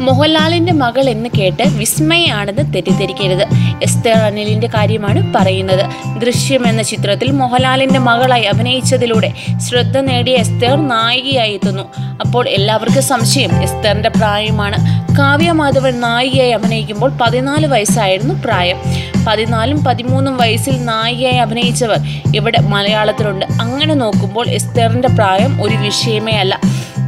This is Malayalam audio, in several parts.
മോഹൻലാലിന്റെ മകൾ എന്ന് കേട്ട് വിസ്മയാണെന്ന് തെറ്റിദ്ധരിക്കരുത്. എസ്തേർ അനിലിന്റെ കാര്യമാണ് പറയുന്നത്. ദൃശ്യം എന്ന ചിത്രത്തിൽ മോഹൻലാലിന്റെ മകളായി അഭിനയിച്ചതിലൂടെ ശ്രദ്ധ നേടിയ എസ്തേർ നായികയായി എത്തുന്നു. അപ്പോൾ എല്ലാവർക്കും സംശയം എസ്തേറിന്റെ പ്രായമാണ്. കാവ്യ മാധവൻ നായികയായി അഭിനയിക്കുമ്പോൾ പതിനാല് വയസ്സായിരുന്നു പ്രായം. പതിനാലും പതിമൂന്നും വയസ്സിൽ നായികയായി അഭിനയിച്ചവർ ഇവിടെ മലയാളത്തിലുണ്ട്. അങ്ങനെ നോക്കുമ്പോൾ എസ്തേറിന്റെ പ്രായം ഒരു വിഷയമേ അല്ല.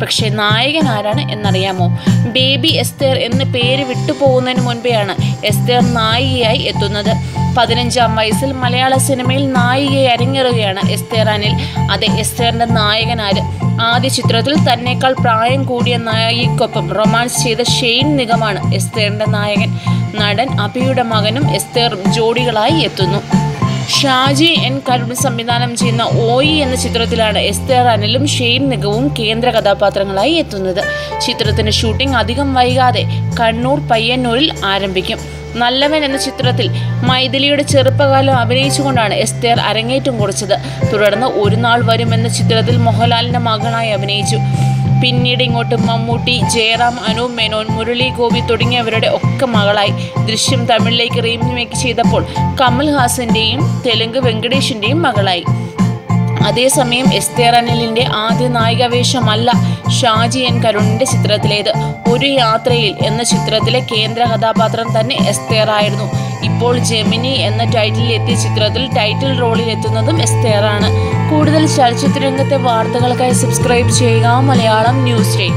പക്ഷേ നായകൻ ആരാണ് എന്നറിയാമോ? ബേബി എസ്തേർ എന്ന പേര് വിട്ടുപോകുന്നതിന് മുൻപെയാണ് എസ്തേർ നായികയായി എത്തുന്നത്. പതിനഞ്ചാം വയസ്സിൽ മലയാള സിനിമയിൽ നായികയെ അരങ്ങേറുകയാണ് എസ്തേർ അനിൽ. അതെ എസ്തേറിന്റെ നായകനാര് ആദ്യ ചിത്രത്തിൽ തന്നെക്കാൾ പ്രായം കൂടിയ നായികക്കൊപ്പം റൊമാൻസ് ചെയ്ത ഷെയ്ൻ നിഗമാണ് എസ്തേറിന്റെ നായകൻ. നടൻ അഭിയുടെ മകനും എസ്തേറും ജോഡികളായി എത്തുന്നു. ഷാജി എൻ കരുൺ സംവിധാനം ചെയ്യുന്ന ഓയി എന്ന ചിത്രത്തിലാണ് എസ്തേർ അനിലും ഷെയ്ൻ നിഗവും കേന്ദ്ര കഥാപാത്രങ്ങളായി എത്തുന്നത്. ചിത്രത്തിന്റെ ഷൂട്ടിംഗ് അധികം വൈകാതെ കണ്ണൂർ പയ്യന്നൂരിൽ ആരംഭിക്കും. നല്ലവൻ എന്ന ചിത്രത്തിൽ മൈഥിലിയുടെ ചെറുപ്പകാലം അഭിനയിച്ചുകൊണ്ടാണ് എസ്തേർ അരങ്ങേറ്റം കുറിച്ചത്. തുടർന്ന് ഒരു നാൾ വരും എന്ന ചിത്രത്തിൽ മോഹൻലാലിന്റെ മകളായി അഭിനയിച്ചു. പിന്നീട് ഇങ്ങോട്ട് മമ്മൂട്ടി ജയറാം അനു മേനോൻ മുരളി ഗോപി തുടങ്ങിയവരുടെ ഒക്കെ മകളായി. ദൃശ്യം തമിഴിലേക്ക് റീമേക്ക് ചെയ്തപ്പോൾ കമൽ ഹാസന്റെയും തെലുങ്ക് വെങ്കടേഷിന്റെയും മകളായി. അതേസമയം എസ്തേർ അനിലിന്റെ ആദ്യ നായികാവേഷമല്ല ഷാജി എൻ കരുണിന്റെ ചിത്രത്തിലേത്. ഒരു യാത്രയിൽ എന്ന ചിത്രത്തിലെ കേന്ദ്ര കഥാപാത്രം തന്നെ എസ്തേർ ആയിരുന്നു ഇപ്പോൾ ജെമിനി എന്ന ടൈറ്റിലിൽ എത്തിയ ചിത്രത്തിൽ ടൈറ്റിൽ റോളിൽ എത്തുന്നതും എസ്തേറാണ്. കൂടുതൽ ചലച്ചിത്ര രംഗത്തെ വാർത്തകൾക്കായി സബ്സ്ക്രൈബ് ചെയ്യുക മലയാളം ന്യൂസ് ഡേ